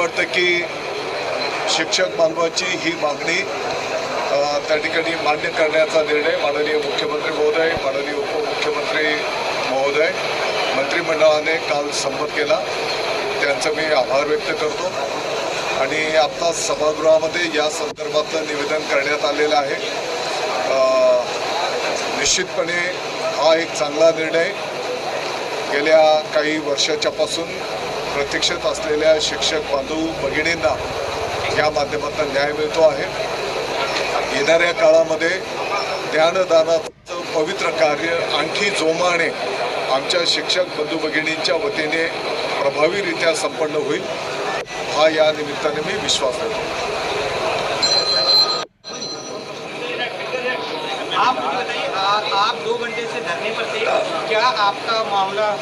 वाटतं की शिक्षक बांधवाची ही मागणी त्या ठिकाणी मान्य करण्याचा निर्णय माननीय मुख्यमंत्री महोदय माननीय उपमुख्यमंत्री महोदय मंत्रिमंडळाने काल संमत केला. त्यांचं मी आभार व्यक्त करतो. आणि आत्ता सभागृहामध्ये या संदर्भातलं निवेदन करण्यात आलेलं आहे. निश्चितपणे हा एक चांगला निर्णय. गेल्या काही वर्षाच्यापासून प्रतीक्षेत असलेल्या शिक्षक बांधव भगिनींना या माध्यमातून न्याय मिळतो आहे. येणाऱ्या काळामध्ये ज्ञानदानाचं पवित्र कार्य आणखी जोमाने आमच्या शिक्षक बंधू भगिनींच्या वतीने प्रभावीरित्या संपन्न होईल. हा या निमित्ताने मी विश्वास देतो आप बताइए आप दो घंटे से धरने पर थे। क्या आपका मामला